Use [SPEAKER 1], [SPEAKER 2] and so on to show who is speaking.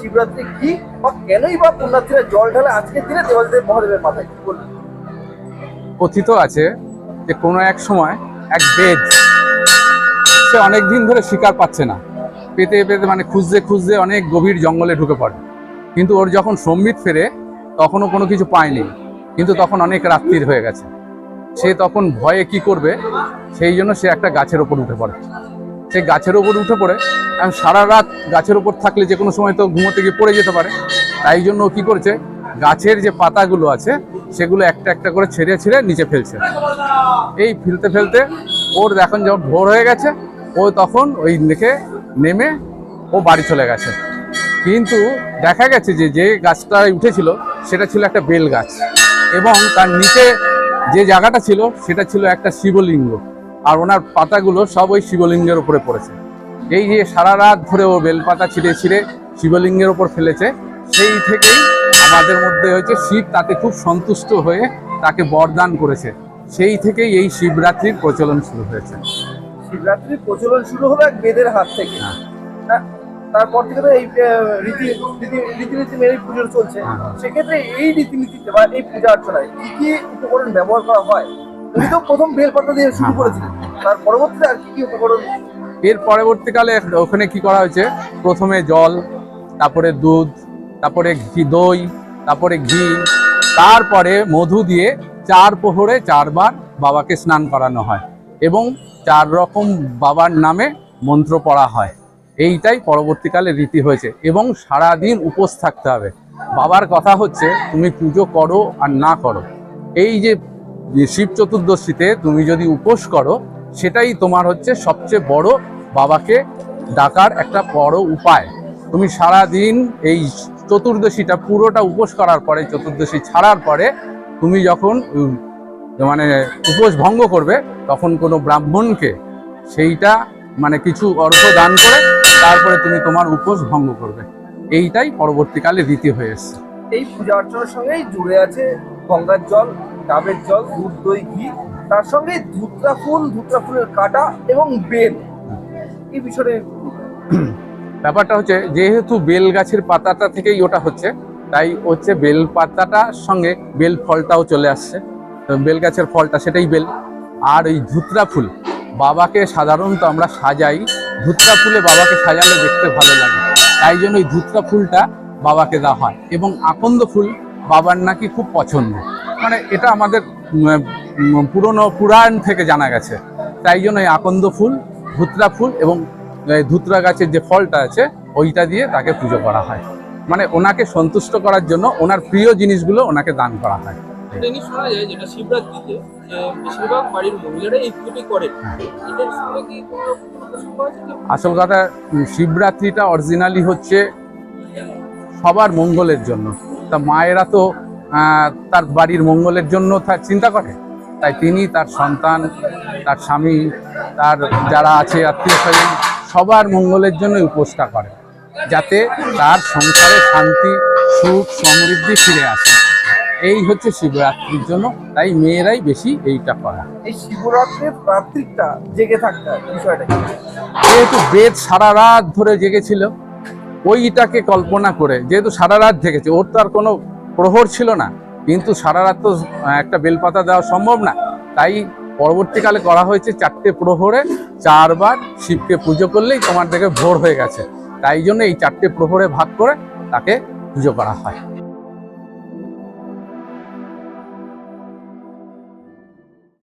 [SPEAKER 1] শিবরাত্রি কি বা কেনই বা পুণ্যার্থীরা জল ঢালে আজকের দিনে দেবাদেব মহাদেবের মাথায়, কি বলবেন?
[SPEAKER 2] কথিত আছে যে কোনো এক সময় এক বেদ সে অনেক দিন ধরে শিকার পাচ্ছে না। পেতে পেতে মানে খুঁজতে খুঁজতে অনেক গভীর জঙ্গলে ঢুকে পড়ে। কিন্তু ওর যখন সম্বিত ফেরে, তখনও কোনো কিছু পায়নি। কিন্তু তখন অনেক রাত্রির হয়ে গেছে। সে তখন ভয়ে কি করবে, সেই জন্য সে একটা গাছের ওপর উঠে পড়ে। সে গাছের ওপর উঠে পড়ে। কারণ সারা রাত গাছের ওপর থাকলে যে কোনো সময় তো ঘুমোতে গিয়ে পড়ে যেতে পারে। তাই জন্য কি করেছে? গাছের যে পাতাগুলো আছে, সেগুলো একটা একটা করে ছেড়ে ছেড়ে নিচে ফেলছে। এই ফেলতে ফেলতে ওর এখন যখন ভোর হয়ে গেছে, ও তখন ওই দেখে নেমে ও বাড়ি চলে গেছে। কিন্তু দেখা গেছে যে যে গাছটায় উঠেছিল, সেটা ছিল একটা বেল গাছ। এবং তার নিচে যে জায়গাটা ছিল, সেটা ছিল একটা শিবলিঙ্গ। আর ওনার পাতাগুলো সব ওই শিবলিঙ্গের উপরে পড়েছে। এই যে সারা রাত ধরে ও বেলপাতা ছিঁড়ে ছিঁড়ে শিবলিঙ্গের ওপর ফেলেছে সেই থেকেই আমাদের মধ্যে হয়েছে শিব তাতে খুব সন্তুষ্ট হয়ে তাকে বরদান করেছে। সেই থেকেই এই শিবরাত্রির প্রচলন শুরু হয়েছে।
[SPEAKER 1] শিবরাত্রির প্রচলন শুরু হলো এক বেদের হাত থেকে।
[SPEAKER 2] হ্যাঁ।
[SPEAKER 1] তারপর থেকে তো এই রীতি রীতি রীতিনীতি মেনে পুজো চলছে।
[SPEAKER 2] হ্যাঁ।
[SPEAKER 1] সেক্ষেত্রে এই রীতিনীতিতে বা এই পূজা অর্চনায় কি কি উপকরণ ব্যবহার করা হয়? উনি তো প্রথম বেলপাতা দিয়ে শুরু
[SPEAKER 2] হ্যাঁ,
[SPEAKER 1] করেছিলেন। তার পরবর্তীতে আর কি কি উপকরণ?
[SPEAKER 2] এর পরবর্তীকালে ওখানে কি করা হয়েছে? প্রথমে জল তারপরে দুধ তারপরে ঘি দই তারপরে ঘি তারপরে মধু দিয়ে চার প্রহরে চারবার বাবাকে স্নান করানো হয় এবং চার রকম বাবার নামে মন্ত্র পড়া হয়। এইটাই পরবর্তীকালে রীতি হয়েছে এবং সারাদিন উপোস থাকতে হবে। বাবার কথা হচ্ছে তুমি পুজো করো আর না করো। এই যে শিব চতুর্দশীতে তুমি যদি উপোস করো, সেটাই তোমার হচ্ছে সবচেয়ে বড় বাবাকে ডাকার একটা বড় উপায়। তুমি সারা দিন এই চতুর্দশীটা পুরোটা উপোস করার পরে, চতুর্দশী ছাড়ার পরে, তুমি যখন মানে উপোস ভঙ্গ করবে, তখন কোনো ব্রাহ্মণকে সেইটা মানে কিছু অর্থ দান করে, তারপরে তুমি তোমার উপোস ভঙ্গ করবে। এইটাই পরবর্তীকালে রীতি হয়ে এসছে।
[SPEAKER 1] এই পূজা অর্চনার সঙ্গেই জুড়ে আছে গঙ্গার জল। ডাবের জল, দুধ, দই, ঘি, তার সঙ্গে ধুতরা ফুল, ধুতরা ফুলের কাটা এবং বেল। এই বিষয়ে
[SPEAKER 2] ব্যাপারটা হচ্ছে, যেহেতু বেল গাছের পাতাটা থেকেই ওটা হচ্ছে, তাই হচ্ছে বেল পাতাটার সঙ্গে বেল ফলটাও চলে আসছে। বেল গাছের ফলটা সেটাই বেল। আর ওই ধুতরা ফুল, বাবাকে সাধারণত আমরা সাজাই। ধুতরা ফুলে বাবাকে সাজালে দেখতে ভালো লাগে। তাই জন্য ওই ধুতরা ফুলটা বাবাকে দেওয়া হয়। এবং আকন্দ ফুল বাবার নাকি খুব পছন্দ। মানে এটা আমাদের পুরনো পুরাণ থেকে জানা গেছে। তাই জন্য এই আকন্দ ফুল ধুতরা ফুল এবং ধুতরা গাছের যে ফলটা আছে ওইটা দিয়ে তাকে পুজো করা হয়। মানে ওনাকে সন্তুষ্ট করার জন্য ওনার প্রিয় জিনিসগুলো ওনাকে দান করা হয়।
[SPEAKER 3] ট্রেনিং শোনা যায় যেটা শিবরাত্রিতে যে বেশিরভাগ বাড়ির মহিলারা এই পুজোটি করে। এটার সঙ্গে কি কোনো প্রসঙ্গ আছে কি?
[SPEAKER 2] আসল কথা শিবরাত্রিটা অরিজিনালি হচ্ছে সবার মঙ্গলের জন্য। তা মায়েরা তো তার বাড়ির মঙ্গলের জন্য তার চিন্তা করে। তাই তিনি তার সন্তান তার স্বামী তার যারা আছে আত্মীয় স্বজন সবার মঙ্গলের জন্য উপোসটা করে যাতে তার সংসারে শান্তি সুখ সমৃদ্ধি ফিরে আসে। এই হচ্ছে শিবরাত্রির জন্য তাই মেয়েরাই বেশি এইটা করা।
[SPEAKER 1] এই শিবরাত্রির রাত্রিটা জেগে থাকতে বিষয়টা
[SPEAKER 2] যেহেতু বেদ সারা রাত ধরে জেগেছিল ওইটাকে কল্পনা করে যেহেতু সারা রাত জেগেছে ওর তো আর কোনো প্রহর ছিল না। কিন্তু সারা রাত তো একটা বেলপাতা দেওয়া সম্ভব না। তাই পরবর্তীকালে করা হয়েছে চারটে প্রহরে, চারবার শিবকে পুজো করলেই তোমার দেখে ভোর হয়ে গেছে। তাই জন্য এই চারটে প্রহরে ভাগ করে তাকে পুজো করা হয়।